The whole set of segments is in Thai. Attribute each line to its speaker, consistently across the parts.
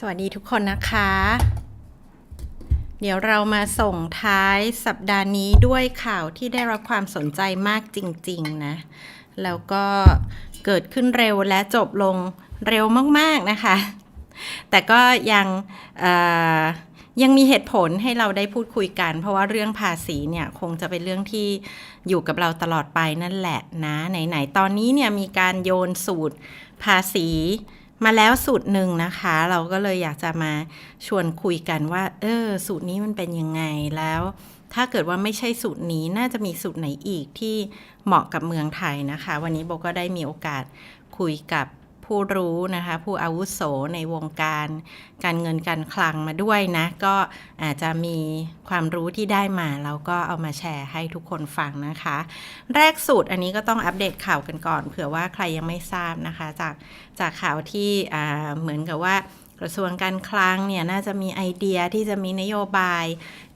Speaker 1: สวัสดีทุกคนนะคะ เดี๋ยวเรามาส่งท้ายสัปดาห์นี้ด้วยข่าวที่ได้รับความสนใจมากจริง ๆ นะ แล้วก็เกิดขึ้นเร็วและจบลงเร็วมาก ๆ นะคะ แต่ก็ยังยังมีเหตุผลให้เราได้พูดคุยกัน เพราะว่าเรื่องภาษีเนี่ยคงจะเป็นเรื่องที่อยู่กับเราตลอดไปนั่นแหละนะ ไหน ๆ ตอนนี้เนี่ยมีการโยนสูตรภาษี มาแล้วสูตรหนึ่งนะคะ เราก็เลยอยากจะมาชวนคุยกันว่า เออ สูตรนี้มันเป็นยังไงแล้ว ถ้าเกิดว่าไม่ใช่สูตรนี้น่าจะมีสูตรไหนอีกที่เหมาะกับเมืองไทยนะคะ วันนี้โบก็ได้มีโอกาสคุยกับ ผู้รู้นะคะ ผู้อาวุโสในวงการการเงินการคลังมาด้วยนะ ก็อาจจะมีความรู้ที่ได้มาแล้วก็เอามาแชร์ให้ทุกคนฟังนะคะ แรกสุดอันนี้ก็ต้องอัปเดตข่าวกันก่อน เผื่อว่าใครยังไม่ทราบนะคะ จากจากข่าวที่เหมือนกับว่ากระทรวงการคลังเนี่ยน่าจะมีไอเดียที่จะมีนโยบาย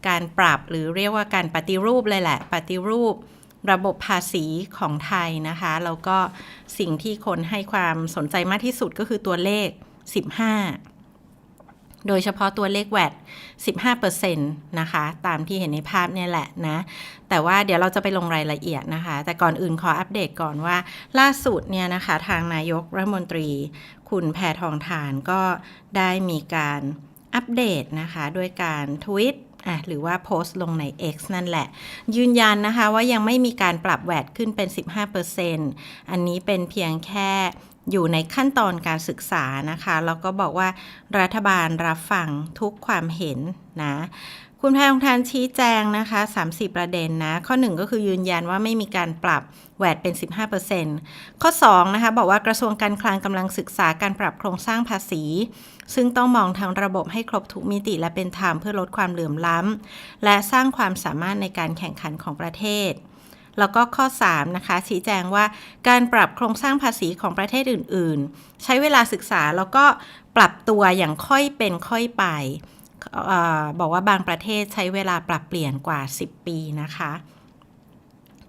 Speaker 1: การปรับหรือเรียกว่าการปฏิรูปเลยแหละ ปฏิรูป ระบบภาษีของไทยนะคะแล้วก็สิ่งที่คนให้ความสนใจมากที่สุดก็คือตัวเลข 15 โดยเฉพาะตัวเลขแวด15%นะคะ ตามที่เห็นในภาพเนี่ยแหละนะ แต่ว่าเดี๋ยวเราจะไปลงรายละเอียดนะคะ แต่ก่อนอื่นขออัปเดตก่อนว่า ล่าสุดเนี่ยนะคะทางนายกรัฐมนตรี คุณแพทองทานก็ได้มีการอัปเดตนะคะ ด้วยการทวิต อะหรือว่าโพสต์ลงใน X นั่นแหละ ยืนยันนะคะว่ายังไม่มีการปรับแวดขึ้นเป็น 15%อันนี้เป็นเพียงแค่อยู่ในขั้นตอนการศึกษานะคะ แล้วก็บอกว่ารัฐบาลรับฟังทุกความเห็นนะ คุณแพทองทานชี้แจงนะคะ 30 ประเด็นนะ ข้อ 1 ก็คือยืนยันว่าไม่มีการปรับแวดเป็น 15%ข้อ 2 นะคะ บอกว่ากระทรวงการคลังกำลังศึกษาการปรับโครงสร้างภาษี ซึ่งต้องมองทั้งระบบให้ครบทุกมิติและเป็นธรรมเพื่อลดความเหลื่อมล้ำ และสร้างความสามารถในการแข่งขันของประเทศ แล้วก็ข้อ 3 นะคะ ชี้แจงว่าการปรับโครงสร้างภาษีของประเทศอื่น ๆ ใช้เวลาศึกษาแล้วก็ปรับตัวอย่างค่อยเป็นค่อยไป ออบอกว่าบางประเทศใช้เวลาปรับเปลี่ยนกว่า 10 ปีนะคะ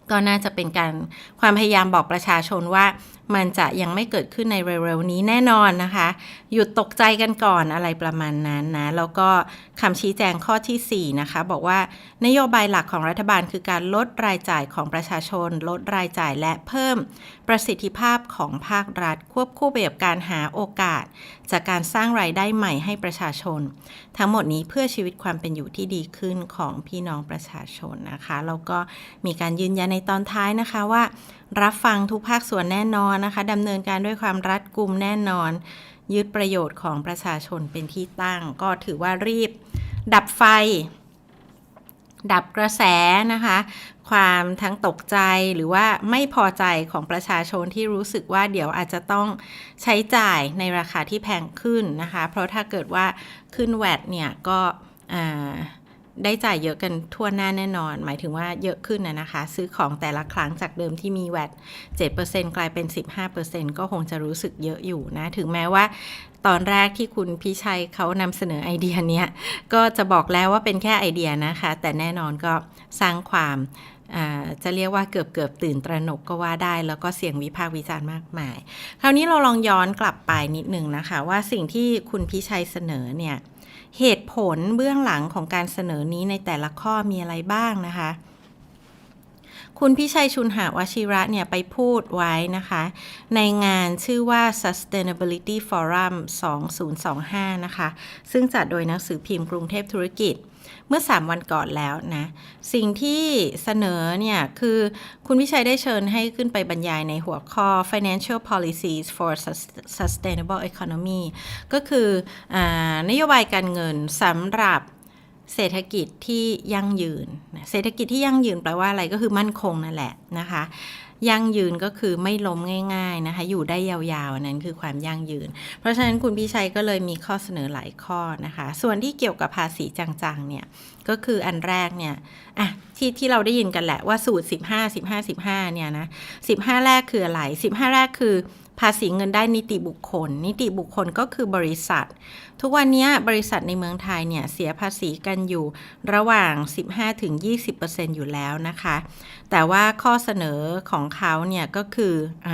Speaker 1: ก็น่าจะเป็นการความพยายามบอกประชาชนว่ามันจะยังไม่เกิดขึ้นในเร็วๆนี้แน่นอนนะคะ หยุดตกใจกันก่อนอะไรประมาณนั้นนะ แล้วก็คำชี้แจงข้อทีสี่ 4 นะคะ บอกว่านโยบายหลักของรัฐบาลคือการลดรายจ่ายของประชาชน ลดรายจ่ายและเพิ่มประสิทธิภาพของภาครัฐ ควบคู่ไปกับการหาโอกาส จากการสร้างรายได้ใหม่ให้ประชาชน ทั้งหมดนี้เพื่อชีวิตความเป็นอยู่ที่ดีขึ้นของพี่น้องประชาชนนะคะแล้วก็มีการยืนยันในตอนท้ายนะคะว่า รับฟังทุกภาคส่วนแน่นอนนะคะดำเนินการด้วยความรัดกุมแน่นอน ยึดประโยชน์ของประชาชนเป็นที่ตั้ง ก็ถือว่ารีบ ดับไฟ ดับกระแสนะคะ ความทั้งตกใจหรือว่าไม่พอใจของประชาชนที่รู้สึกว่าเดี๋ยวอาจจะต้องใช้จ่ายในราคาที่แพงขึ้นนะคะ เพราะถ้าเกิดว่าขึ้นแวดเนี่ยก็อ่า ได้จ่ายเยอะกันทั่วหน้าแน่นอน หมายถึงว่าเยอะขึ้นนะนะคะ ซื้อของแต่ละครั้งจากเดิมที่มีแวด7%กลายเป็น 15%ก็คงจะรู้สึกเยอะอยู่นะ ถึงแม้ว่าตอนแรกที่คุณพิชัยเขานำเสนอไอเดียเนี้ย ก็จะบอกแล้วว่าเป็นแค่ไอเดียนะคะ แต่แน่นอนก็สร้างความจะเรียกว่าเกือบเกือบตื่นตระหนกก็ว่าได้ แล้วก็เสียงวิพากษ์วิจารณ์มากมาย คราวนี้เราลองย้อนกลับไปนิดนึงนะคะ ว่าสิ่งที่คุณพิชัยเสนอเนี่ย เหตุผลเบื้องหลังของการเสนอนี้ในแต่ละข้อมีอะไรบ้างนะคะ คุณพิชัยชุนหาวชิระเนี่ยไปพูดไว้นะคะ ในงานชื่อว่า Sustainability Forum 2025 นะคะ ซึ่งจัดโดยหนังสือพิมพ์กรุงเทพธุรกิจ เมื่อ 3 วันก่อนแล้วนะ สิ่งที่เสนอเนี่ย คือคุณพิชัยได้เชิญให้ขึ้นไปบรรยายในหัวข้อ Financial Policies for Sustainable Economy ก็คืออนโยบายการเงินสำหรับเศรษฐกิจที่ยั่งยืน เศรษฐกิจที่ยั่งยืนแปลว่าอะไรก็คือมั่นคงนั่นแหละนะคะ ยั่งยืนก็คือไม่ล้มง่ายๆนะคะ อยู่ได้ยาวๆนั้นคือความยั่งยืน เพราะฉะนั้นคุณพี่ชัยก็เลยมีข้อเสนอหลายข้อนะคะ ส่วนที่เกี่ยวกับภาษีจังๆเนี่ยก็คืออันแรกเนี่ยอะที่ที่เราได้ยินกันแหละว่าสูตร 15 15 15เนี่ยนะ15 แรกคืออะไร 15 แรกคือ ภาษีเงินได้นิติบุคคล นิติบุคคลก็คือบริษัท ทุกวันนี้บริษัทในเมืองไทยเนี่ยเสียภาษีกันอยู่ระหว่าง 15-20%อยู่แล้วนะคะ แต่ว่าข้อเสนอของเขาเนี่ยก็คืออ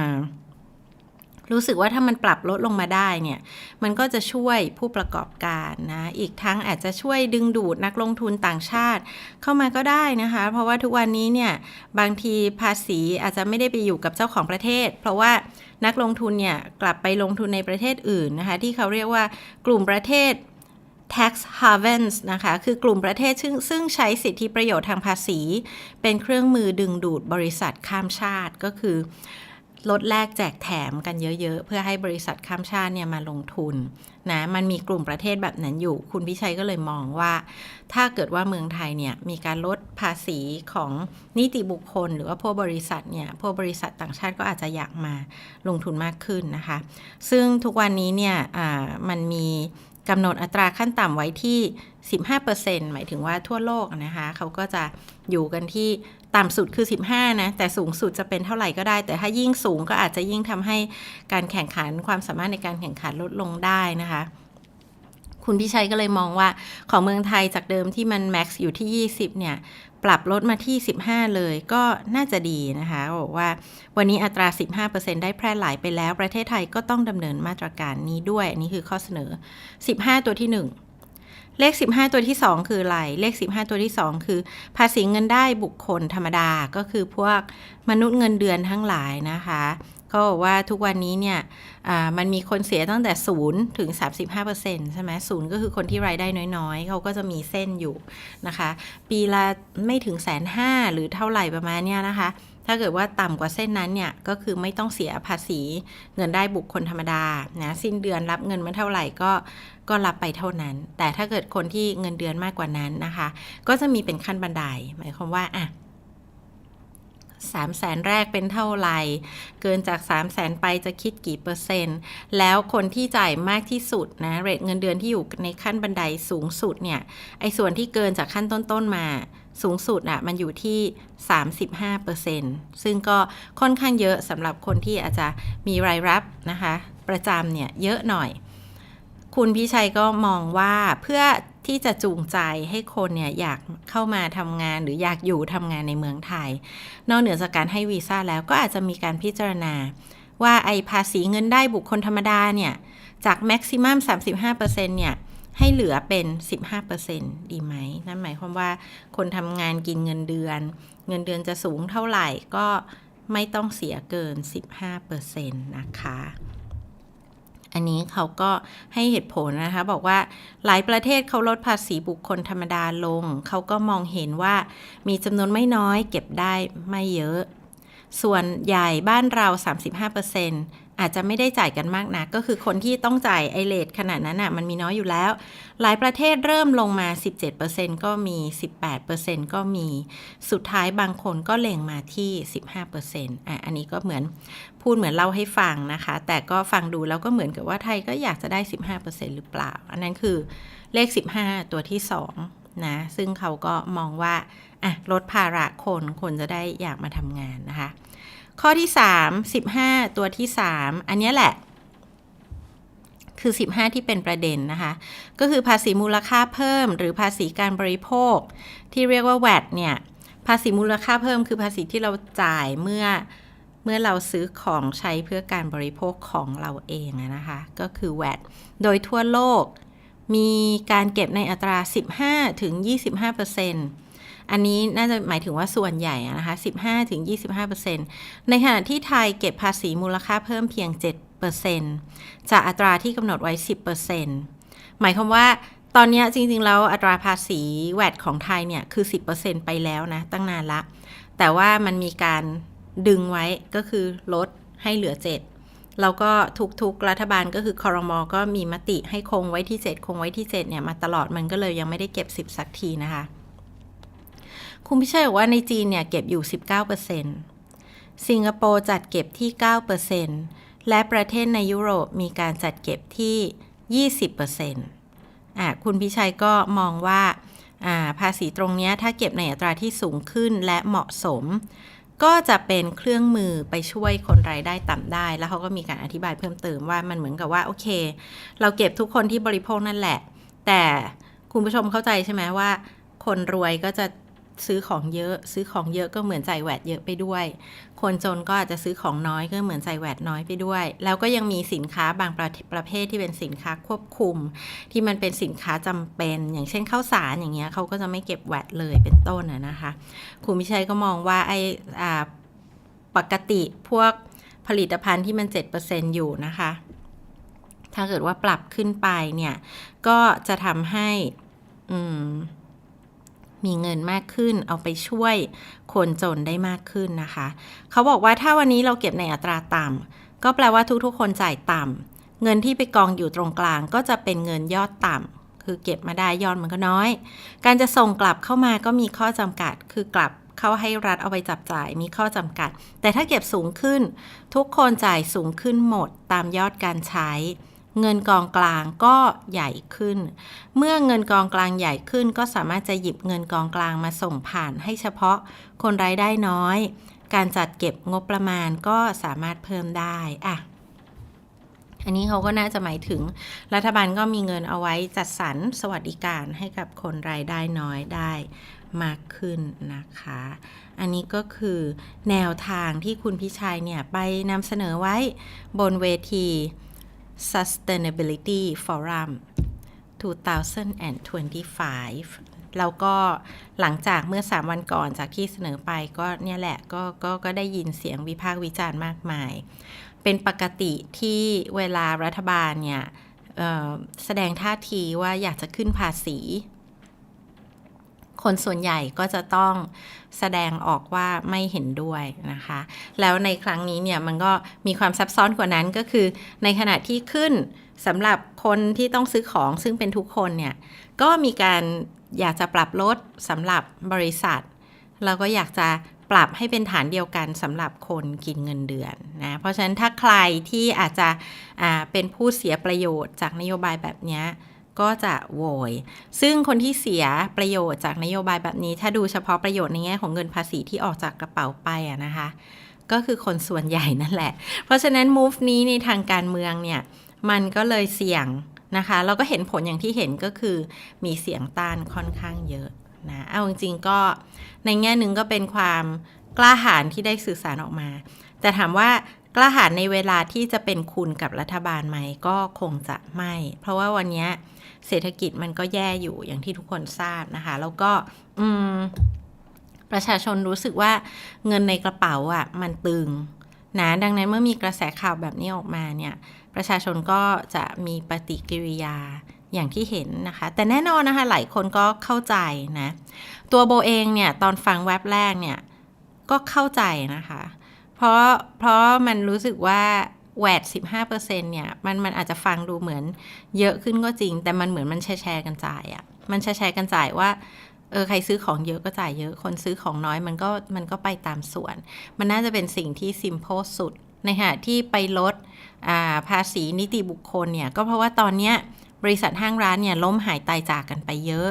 Speaker 1: รู้สึกว่าถ้ามันปรับลดลงมาได้เนี่ย มันก็จะช่วยผู้ประกอบการนะ อีกทั้งอาจจะช่วยดึงดูดนักลงทุนต่างชาติ เข้ามาก็ได้นะคะ เพราะว่าทุกวันนี้เนี่ย บางทีภาษีอาจจะไม่ได้ไปอยู่กับเจ้าของประเทศ เพราะว่านักลงทุนเนี่ยกลับไปลงทุนในประเทศอื่นนะคะ ที่เขาเรียกว่ากลุ่มประเทศ tax havens นะคะ คือกลุ่มประเทศซึ่งซึ่งใช้สิทธิประโยชน์ทางภาษี เป็นเครื่องมือดึงดูดบริษัทข้ามชาติก็คือ ลดแลกแจกแถมกันเยอะ ๆ เพื่อให้บริษัทข้ามชาติเนี่ยมาลงทุนนะมันมีกลุ่มประเทศแบบนั้นอยู่ คุณพิชัยก็เลยมองว่า ถ้าเกิดว่าเมืองไทยเนี่ยมีการลดภาษีของนิติบุคคล หรือว่าพวกบริษัทเนี่ยพวกบริษัทต่างชาติก็อาจจะอยากมาลงทุนมากขึ้นนะคะ ซึ่งทุกวันนี้เนี่ยมันมี กำหนดอัตราขั้นต่ำไว้ที่ 15%หมายถึงว่าทั่วโลกนะคะเขาก็จะอยู่กันที่ต่ำสุดคือ 15 นะ แต่สูงสุดจะเป็นเท่าไหร่ก็ได้ แต่ถ้ายิ่งสูงก็อาจจะยิ่งทำให้การแข่งขันความสามารถในการแข่งขันลดลงได้นะคะ คุณพิชัยก็เลยมองว่าของเมืองไทยจากเดิมที่มันแม็กซ์อยู่ที่ 20 เนี่ย ปรับลดมาที่ 15 เลยก็น่าจะดีนะคะบอกว่าวันนี้อัตรา 15%ได้แพร่หลายไปแล้ว ประเทศไทยก็ต้องดำเนินมาตรการนี้ด้วย อันนี้คือข้อเสนอ 15 ตัวที่ 1เลข 15 ตัวที่ 2 คืออะไร เลข 15 ตัวที่ 2 คือ ภาษีเงินได้บุคคลธรรมดา ก็คือพวกมนุษย์เงินเดือนทั้งหลายนะคะ ก็บอกว่าทุกวันนี้เนี่ยมันมีคนเสียตั้งแต่0ถึง 35%ใช่ไหมศูนย์ก็คือคนที่รายได้น้อย ๆ เขาก็จะมีเส้นอยู่นะคะ ปีละไม่ถึงแสนห้าหรือเท่าไหร่ประมาณเนี้ยนะคะ ถ้าเกิดว่าต่ำกว่าเส้นนั้นเนี่ย ก็คือไม่ต้องเสียภาษีเงินได้บุคคลธรรมดานะสิ้นเดือนรับเงินมาเท่าไหร่ก็ก็รับไปเท่านั้น แต่ถ้าเกิดคนที่เงินเดือนมากกว่านั้นนะคะ ก็จะมีเป็นขั้นบันไดหมายความว่าอะ สามแสนแรกเป็นเท่าไหร่ เกินจาก 3 0 0แสนไปจะคิดกี่เปอร์เซ็นต์ แล้วคนที่จ่ายมากที่สุดนะเรทเงินเดือนที่อยู่ในขั้นบันไดสูงสุดเนี่ยไอ้ส่วนที่เกินจากขั้นต้นๆมาสูงสุดอะ่ะมันอยู่ที่ 35%ซึ่งก็ค่อนข้างเยอะสำหรับคนที่อาจจะมีรายรับนะคะ ประจำเนี่ยเยอะหน่อย คุณพิชัยก็มองว่าเพื่อที่จะจูงใจให้คนเนี่ยอยากเข้ามาทำงานหรืออยากอยู่ทำงานในเมืองไทย นอกเหนือจากการให้วีซ่าแล้วก็อาจจะมีการพิจารณา ว่าไอภาษีเงินได้บุคคลธรรมดาเนี่ย จากแม็กซิมัม35%เนี่ยให้เหลือเป็น 15%ดีไหม นั่นหมายความว่าคนทำงานกินเงินเดือน เงินเดือนจะสูงเท่าไหร่ก็ไม่ต้องเสียเกิน 15%นะคะ อันนี้เขาก็ให้เหตุผลนะคะ บอกว่าหลายประเทศเขาลดภาษีบุคคลธรรมดาลง เขาก็มองเห็นว่ามีจำนวนไม่น้อยเก็บได้ไม่เยอะ ส่วนใหญ่บ้านเรา 35%อาจจะไม่ได้จ่ายกันมากนะก็คือคนที่ต้องจ่ายไอเลทขนาดนั้นอะ่ะมันมีน้อยอยู่แล้ว หลายประเทศเริ่มลงมา 17%ก็มี 18%ก็มีสุดท้ายบางคนก็เล็งมาที่ 15%อะอันนี้ก็เหมือนพูดเหมือนเล่าให้ฟังนะคะ แต่ก็ฟังดูแล้วก็เหมือนกับว่าไทยก็อยากจะได้ 15%หรือเปล่า อันนั้นคือเลข 15 ตัวที่ 2 นะซึ่งเขาก็มองว่าอะลดภาระคนคนจะได้อยากมาทำงานนะคะ ข้อที่ 3 15 ตัวที่ 3 อันนี้แหละ คือ 15 ที่เป็นประเด็นนะคะ ก็คือภาษีมูลค่าเพิ่ม หรือภาษีการบริโภค ที่เรียกว่า VAT เนี่ย ภาษีมูลค่าเพิ่มคือภาษีที่เราจ่ายเมื่อเมื่อเราซื้อของใช้เพื่อการบริโภคของเราเองนะคะ ก็คือ VAT โดยทั่วโลก มีการเก็บในอัตรา 15ถึง25%อันนี้น่าจะหมายถึงว่าส่วนใหญ่นะคะ 15-25%ในขณะที่ไทยเก็บภาษีมูลค่าเพิ่มเพียง 7%จากอัตราที่กำหนดไว้ 10%หมายความว่าตอนนี้จริงๆ แล้วอัตราภาษีแวดของไทยเนี่ย คือ 10%ไปแล้วนะ ตั้งนานละ แต่ว่ามันมีการดึงไว้ก็คือลดให้เหลือ 7 แล้วก็ทุกๆรัฐบาลก็คือคอรมอก็มีมติให้คงไว้ที่7คงไว้ที่7เนี่ยมาตลอดมันก็เลยยังไม่ได้เก็บ 10 สักทีนะคะ คุณพิชัยบอกว่าในจีนเนี่ยเก็บอยู่ 19%สิงคโปร์จัดเก็บที่ 9%และประเทศในยุโรปมีการจัดเก็บที่ 20%อะคุณพิชัยก็มองว่าภาษีตรงนี้ถ้าเก็บในอัตราที่สูงขึ้นและเหมาะสม ก็จะเป็นเครื่องมือไปช่วยคนรายได้ต่ำได้ แล้วเขาก็มีการอธิบายเพิ่มเติมว่ามันเหมือนกับว่าโอเค เราเก็บทุกคนที่บริโภคนั่นแหละ แต่คุณผู้ชมเข้าใจใช่ไหมว่า คนรวยก็จะซื้อของเยอะ ซื้อของเยอะก็เหมือนจ่ายแวดเยอะไปด้วย คนจนก็อาจจะซื้อของน้อยก็เหมือนจ่ายแวดน้อยไปด้วย แล้วก็ยังมีสินค้าบางประประเภทที่เป็นสินค้าควบคุม ที่มันเป็นสินค้าจำเป็น อย่างเช่นข้าวสารอย่างเงี้ยเขาก็จะไม่เก็บแวดเลยเป็นต้นนะคะคุณพิชัยก็มองว่าไอ้ปกติพวกผลิตภัณฑ์ที่มัน 7%อยู่นะคะ ถ้าเกิดว่าปรับขึ้นไปเนี่ย ก็จะทำให้ อืม มีเงินมากขึ้น เอาไปช่วยคนจนได้มากขึ้นนะคะ เขาบอกว่าถ้าวันนี้เราเก็บในอัตราต่ำก็แปลว่าทุกๆ คนจ่ายต่ำเงินที่ไปกองอยู่ตรงกลางก็จะเป็นเงินยอดต่ำคือเก็บมาได้ยอดมันก็น้อย การจะส่งกลับเข้ามาก็มีข้อจำกัด คือกลับเข้าให้รัฐเอาไปจับจ่ายมีข้อจำกัด แต่ถ้าเก็บสูงขึ้น ทุกคนจ่ายสูงขึ้นหมดตามยอดการใช้ เงินกองกลางก็ใหญ่ขึ้น เมื่อเงินกองกลางใหญ่ขึ้น ก็สามารถจะหยิบเงินกองกลางมาส่งผ่านให้เฉพาะคนรายได้น้อย การจัดเก็บงบประมาณก็สามารถเพิ่มได้อะอันนี้เขาก็น่าจะหมายถึงรัฐบาลก็มีเงินเอาไว้จัดสรรสวัสดิการให้กับคนรายได้น้อยได้มากขึ้นนะคะ อันนี้ก็คือแนวทางที่คุณพิชัยเนี่ยไปนำเสนอไว้บนเวที Sustainability Forum 2025 แล้วก็หลังจากเมื่อ 3 วันก่อนจากที่เสนอไปก็เนี่ยแหละก็ก็ก็ได้ยินเสียงวิพากษ์วิจารณ์มากมาย เป็นปกติที่เวลารัฐบาลเนี่ยแสดงท่าทีว่าอยากจะขึ้นภาษี คนส่วนใหญ่ก็จะต้องแสดงออกว่าไม่เห็นด้วยนะคะ แล้วในครั้งนี้เนี่ยมันก็มีความซับซ้อนกว่านั้นก็คือ ในขณะที่ขึ้นสำหรับคนที่ต้องซื้อของซึ่งเป็นทุกคนเนี่ยก็มีการอยากจะปรับลดสำหรับบริษัทแล้วก็อยากจะปรับให้เป็นฐานเดียวกันสำหรับคนกินเงินเดือนนะ เพราะฉะนั้นถ้าใครที่อาจจะเป็นผู้เสียประโยชน์จากนโยบายแบบนี้ ก็จะโวย ซึ่งคนที่เสียประโยชน์จากนโยบายแบบนี้ ถ้าดูเฉพาะประโยชน์ในแง่ของเงินภาษีที่ออกจากกระเป๋าไปอะนะคะ ก็คือคนส่วนใหญ่นั่นแหละ เพราะฉะนั้น move นี้ในทางการเมืองเนี่ย มันก็เลยเสี่ยงนะคะ เราก็เห็นผลอย่างที่เห็นก็คือมีเสียงต้านค่อนข้างเยอะนะ เอาจริงๆก็ในแง่หนึ่งก็เป็นความกล้าหาญที่ได้สื่อสารออกมา แต่ถามว่ากล้าหาญในเวลาที่จะเป็นคุณกับรัฐบาลไหมก็คงจะไม่ เพราะว่าวันนี้ เศรษฐกิจมันก็แย่อยู่อย่างที่ทุกคนทราบนะคะ แล้วก็อืมประชาชนรู้สึกว่าเงินในกระเป๋าอะ่ะมันตึงนะดังนั้นเมื่อมีกระแสข่าวแบบนี้ออกมาเนี่ย ประชาชนก็จะมีปฏิกิริยาอย่างที่เห็นนะคะ แต่แน่นอนนะคะ หลายคนก็เข้าใจนะ ตัวโบเองเนี่ยตอนฟังแว็บแรกเนี่ยก็เข้าใจนะคะ เพราะเพราะมันรู้สึกว่า แวด15%เนี่ย มันมันอาจจะฟังดูเหมือนเยอะขึ้นก็จริง แต่มันเหมือนมันแชร์แชร์กันจ่ายอะ่ะ มันแชร์แชร์กันจ่ายว่าเออใครซื้อของเยอะก็จ่ายเยอะ คนซื้อของน้อยมันก็มันก็ไปตามส่วน มันน่าจะเป็นสิ่งที่ซิมโพสุดในขณะที่ไปลดภาษีนิติบุคคลเนี่ย ก็เพราะว่าตอนเนี้ยบริษัทห้างร้านเนี่ยล้มหายตายจากกันไปเยอะ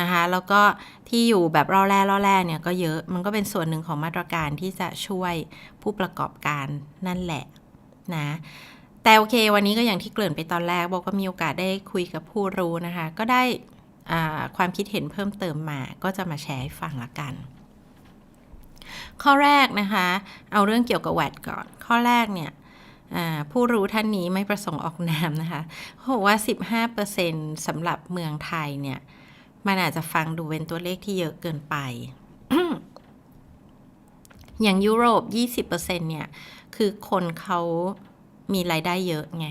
Speaker 1: นะคะ แล้วก็ที่อยู่แบบรอแร่รอแร่เนี่ยก็เยอะ มันก็เป็นส่วนหนึ่งของมาตรการที่จะช่วยผู้ประกอบการนั่นแหละ นะแต่โอเค วันนี้ก็อย่างที่เกริ่นไปตอนแรกบอกก็มีโอกาสได้คุยกับผู้รู้นะคะ ก็ได้ความคิดเห็นเพิ่มเติมมาก็จะมาแชร์ให้ฟังละกัน ข้อแรกนะคะ เอาเรื่องเกี่ยวกับแวดก่อน ข้อแรกเนี่ยผู้รู้ท่านนี้ไม่ประสงค์ออกนามนะคะเขาบอกว่า 15%สำหรับเมืองไทยเนี่ย มันอาจจะฟังดูเป็นตัวเลขที่เยอะเกินไป อย่างยุโรป 20%เนี่ย คือคนเขามีรายได้เยอะไง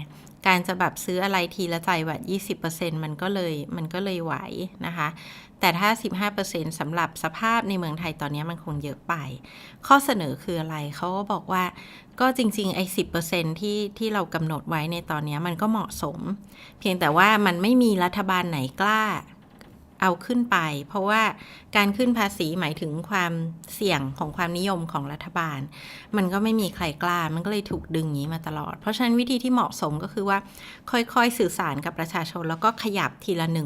Speaker 1: การจะแบบซื้ออะไรทีละใจแบบ20%มันก็เลยมันก็เลยไหวนะคะ แต่ถ้า 15%สำหรับสภาพในเมืองไทยตอนนี้มันคงเยอะไป ข้อเสนอคืออะไร เขาก็บอกว่าก็จริงๆ ไอ้สิที่ที่เรากำหนดไว้ในตอนนี้มันก็เหมาะสม เพียงแต่ว่ามันไม่มีรัฐบาลไหนกล้า เอาขึ้นไป เพราะว่าการขึ้นภาษีหมายถึงความเสี่ยงของความนิยมของรัฐบาล มันก็ไม่มีใครกล้า มันก็เลยถูกดึงนี้มาตลอด เพราะฉะนั้นวิธีที่เหมาะสมก็คือว่าค่อยๆสื่อสารกับประชาชน แล้วก็ขยับทีละ 1% 1%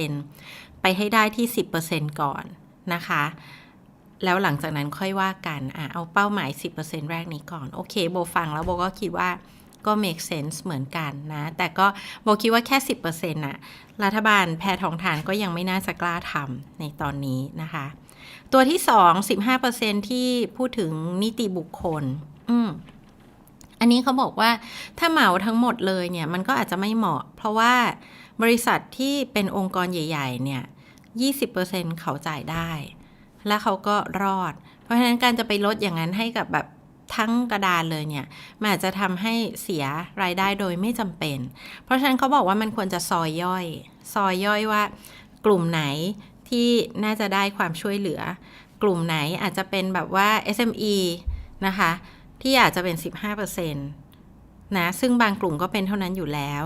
Speaker 1: 1%ไปให้ได้ที่ 10%ก่อนนะคะแล้วหลังจากนั้นค่อยว่ากันอะเอาเป้าหมาย 10%แรกนี้ก่อน โอเค โบฟังแล้วโบก็คิดว่า ก็ make sense เหมือนกันนะ แต่ก็โบคิดว่าแค่ 10%น่ะรัฐบาลแพทองทานก็ยังไม่น่าจะกล้าทำในตอนนี้นะคะ ตัวที่ 2 15%ที่พูดถึงนิติบุคคล อืมอันนี้เขาบอกว่าถ้าเหมาทั้งหมดเลยเนี่ย มันก็อาจจะไม่เหมาะ เพราะว่าบริษัทที่เป็นองค์กรใหญ่ ๆ เนี่ย 20%เขาจ่ายได้ และเขาก็รอด เพราะฉะนั้นการจะไปลดอย่างนั้นให้กับแบบ ทั้งกระดานเลยเนี่ยมันอาจจะทำให้เสียรายได้โดยไม่จำเป็น เพราะฉะนั้นเขาบอกว่ามันควรจะซอยย่อย ซอยย่อยว่ากลุ่มไหนที่น่าจะได้ความช่วยเหลือ กลุ่มไหนอาจจะเป็นแบบว่า SME นะคะ ที่อาจจะเป็น 15%นะซึ่งบางกลุ่มก็เป็นเท่านั้นอยู่แล้ว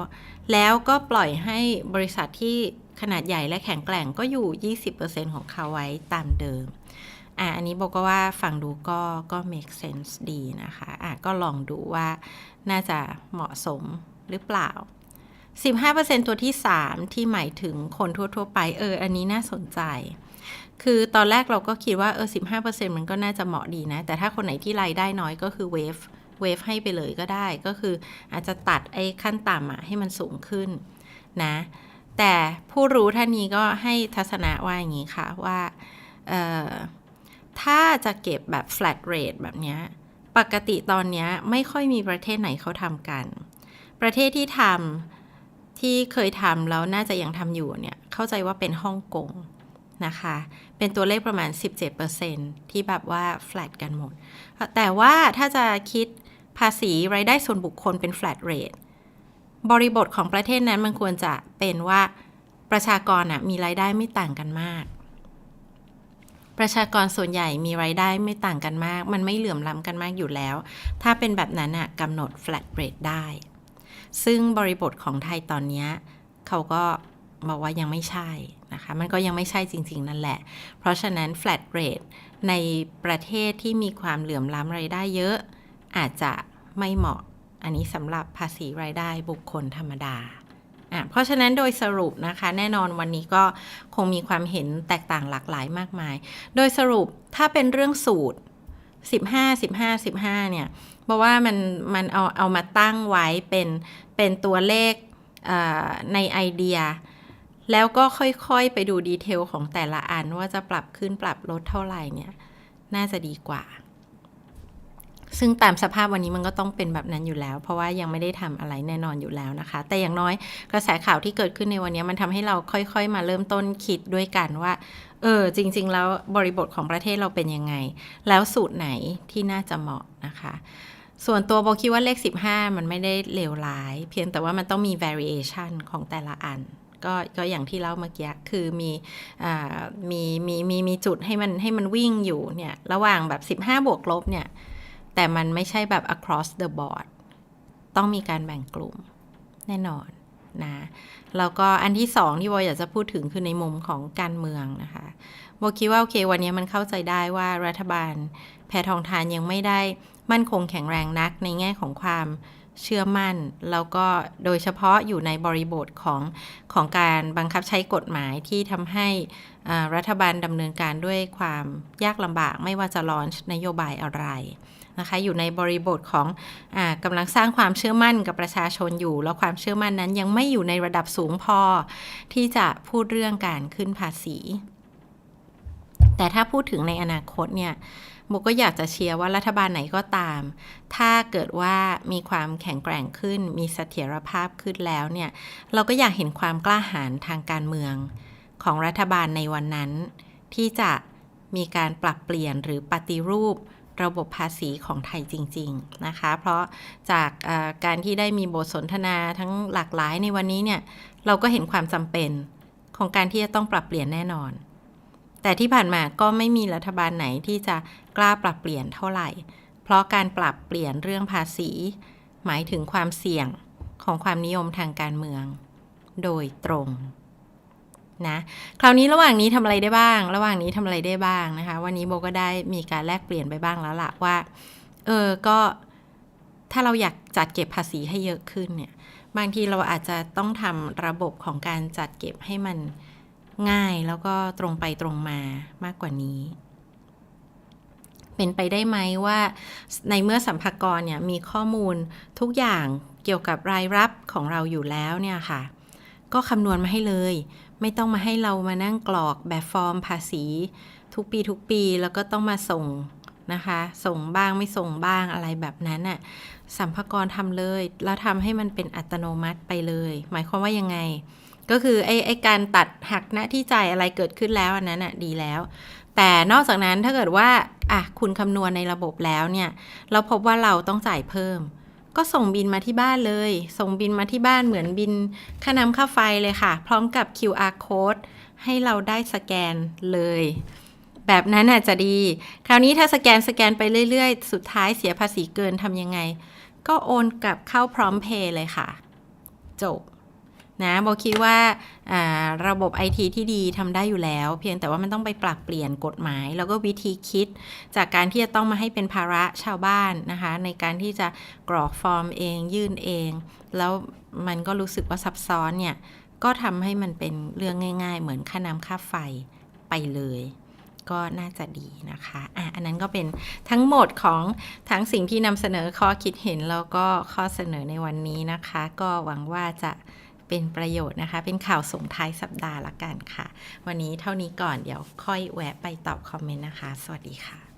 Speaker 1: แล้วก็ปล่อยให้บริษัทที่ขนาดใหญ่และแข็งแกร่งก็อยู่ 20%ของเขาไว้ตามเดิม อะอันนี้บอกก็ว่าฟังดูก็ก็ make sense ดีนะคะอะก็ลองดูว่าน่าจะเหมาะสมหรือเปล่า 15%ตัวที่ 3 ที่หมายถึงคนทั่ว ๆ ไปเออ อันนี้น่าสนใจ คือตอนแรกเราก็คิดว่าเออ 15%มันก็น่าจะเหมาะดีนะ แต่ถ้าคนไหนที่รายได้น้อยก็คือเวฟเวฟให้ไปเลยก็ได้ก็คืออาจจะตัดไอ้ขั้นต่ำอะให้มันสูงขึ้นนะ แต่ผู้รู้ท่านนี้ก็ให้ทัศนะว่าอย่างนี้ค่ะว่าเออ ถ้าจะเก็บแบบ flat rate แบบนี้ ปกติตอนนี้ไม่ค่อยมีประเทศไหนเขาทำกัน ประเทศที่ทำที่เคยทำแล้วน่าจะยังทำอยู่เนี่ย เข้าใจว่าเป็นฮ่องกงนะคะ เป็นตัวเลขประมาณ 17%ที่แบบว่า flat กันหมด แต่ว่าถ้าจะคิดภาษีรายได้ส่วนบุคคลเป็น flat rate บริบทของประเทศนั้นมันควรจะเป็นว่าประชากรอะมีรายได้ไม่ต่างกันมาก ประชากรส่วนใหญ่มีรายได้ไม่ต่างกันมาก มันไม่เหลื่อมล้ำกันมากอยู่แล้ว ถ้าเป็นแบบนั้นอะกำหนด flat rate ได้ ซึ่งบริบทของไทยตอนนี้เขาก็บอกว่ายังไม่ใช่นะคะ มันก็ยังไม่ใช่จริง ๆ นั่นแหละ เพราะฉะนั้น flat rate ในประเทศที่มีความเหลื่อมล้ำรายได้เยอะ อาจจะไม่เหมาะ อันนี้สำหรับภาษีรายได้บุคคลธรรมดา อะเพราะฉะนั้นโดยสรุปนะคะ แน่นอนวันนี้ก็คงมีความเห็นแตกต่างหลากหลายมากมาย โดยสรุปถ้าเป็นเรื่องสูตร 15 15 15 เนี่ยบอกว่ามันมันเอาเอามาตั้งไว้เป็นเป็นตัวเลขในไอเดีย แล้วก็ค่อยๆไปดูดีเทลของแต่ละอันว่าจะปรับขึ้นปรับลดเท่าไหร่เนี่ย น่าจะดีกว่า ซึ่งตามสภาพวันนี้มันก็ต้องเป็นแบบนั้นอยู่แล้ว เพราะว่ายังไม่ได้ทำอะไรแน่นอนอยู่แล้วนะคะ แต่อย่างน้อยกระแสข่าวที่เกิดขึ้นในวันนี้มันทำให้เราค่อยๆ มาเริ่มต้นคิดด้วยกันว่าเออจริง ๆ แล้วบริบทของประเทศเราเป็นยังไง แล้วสูตรไหนที่น่าจะเหมาะนะคะส่วนตัวโบคิดว่าเลข 15 มันไม่ได้เลวร้าย เพียงแต่ว่ามันต้องมี variation ของแต่ละอัน ก็ก็อย่างที่เล่าเมื่อกี้คือมีมีมีมีมีจุดให้มันให้มันวิ่งอยู่เนี่ย ระหว่างแบบ 15 บวกลบเนี่ย แต่มันไม่ใช่แบบ across the board ต้องมีการแบ่งกลุ่มแน่นอนนะแล้วก็อันที่สองที่โบอยากจะพูดถึงคือในมุมของการเมืองนะคะโบคิดว่าโอเควันนี้มันเข้าใจได้ว่ารัฐบาลแพทองทานยังไม่ได้มั่นคงแข็งแรงนักในแง่ของความเชื่อมั่น แล้วก็โดยเฉพาะอยู่ในบริบทของของการบังคับใช้กฎหมายที่ทำให้รัฐบาลดำเนินการด้วยความยากลำบากไม่ว่าจะลอนชนโยบายอะไร นะคะอยู่ในบริบทของอกำลังสร้างความเชื่อมั่นกับประชาชนอยู่ แล้วความเชื่อมั่นนั้นยังไม่อยู่ในระดับสูงพอ ที่จะพูดเรื่องการขึ้นภาษี แต่ถ้าพูดถึงในอนาคตเนี่ยโมก็อยากจะเชียร์ว่ารัฐบาลไหนก็ตาม ถ้าเกิดว่ามีความแข็งแกร่งขึ้น มีเสถียรภาพขึ้นแล้วเนี่ย เราก็อยากเห็นความกล้าหาญทางการเมืองของรัฐบาลในวันนั้น ที่จะมีการปรับเปลี่ยนหรือปฏิรูป ระบบภาษีของไทยจริง ๆ นะคะ เพราะจากการที่ได้มีบทสนทนาทั้งหลากหลายในวันนี้เนี่ย เราก็เห็นความจำเป็นของการที่จะต้องปรับเปลี่ยนแน่นอน แต่ที่ผ่านมาก็ไม่มีรัฐบาลไหนที่จะกล้าปรับเปลี่ยนเท่าไหร่ เพราะการปรับเปลี่ยนเรื่องภาษี หมายถึงความเสี่ยงของความนิยมทางการเมือง โดยตรง นะคราวนี้ระหว่างนี้ทำอะไรได้บ้าง ระหว่างนี้ทำอะไรได้บ้างนะคะ วันนี้โบก็ได้มีการแลกเปลี่ยนไปบ้างแล้วล่ะว่า เออก็ถ้าเราอยากจัดเก็บภาษีให้เยอะขึ้นเนี่ย บางทีเราอาจจะต้องทำระบบของการจัดเก็บให้มันง่ายแล้วก็ตรงไปตรงมามากกว่านี้ เป็นไปได้ไหมว่าในเมื่อสัมภากรเนี่ยมีข้อมูลทุกอย่างเกี่ยวกับรายรับของเราอยู่แล้วเนี่ยค่ะ ก็คำนวณมาให้เลย ไม่ต้องมาให้เรามานั่งกรอกแบบฟอร์มภาษี ทุกปีทุกปีแล้วก็ต้องมาส่งนะคะ ส่งบ้างไม่ส่งบ้างอะไรแบบนั้นน่ะสัมภากรทำเลย แล้วทำให้มันเป็นอัตโนมัติไปเลย หมายความว่ายังไง ก็คือไอ้ไอ้การตัดหักหน้าที่จ่ายอะไรเกิดขึ้นแล้วอันนั้นน่ะดีแล้ว แต่นอกจากนั้นถ้าเกิดว่าอะคุณคำนวณในระบบแล้วเนี่ย เราพบว่าเราต้องจ่ายเพิ่ม ก็ส่งบินมาที่บ้านเลย ส่งบินมาที่บ้านเหมือนบินค่าน้ำค่าไฟเลยค่ะ พร้อมกับ QR code ให้เราได้สแกนเลย แบบนั้นอาจจะดี คราวนี้ถ้าสแกนสแกนไปเรื่อยๆ สุดท้ายเสียภาษีเกินทำยังไง ก็โอนกลับเข้าพร้อมเพย์เลยค่ะ จบ นะโบคิดว่าระบบไอทีที่ดีทำได้อยู่แล้ว เพียงแต่ว่ามันต้องไปปรับเปลี่ยนกฎหมาย แล้วก็วิธีคิด จากการที่จะต้องมาให้เป็นภาระชาวบ้านนะคะ ในการที่จะกรอกฟอร์มเองยื่นเอง แล้วมันก็รู้สึกว่าซับซ้อนเนี่ย ก็ทำให้มันเป็นเรื่องง่าย ๆ เหมือนค่าน้ำค่าไฟไปเลยก็น่าจะดีนะคะอะอันนั้นก็เป็นทั้งหมดของทั้งสิ่งที่นำเสนอข้อคิดเห็นแล้วก็ข้อเสนอในวันนี้นะคะ ก็หวังว่าจะ เป็นประโยชน์นะคะ เป็นข่าวส่งท้ายสัปดาห์ละกันค่ะ วันนี้เท่านี้ก่อนเดี๋ยวค่อยแวะไปตอบคอมเมนต์นะคะ สวัสดีค่ะ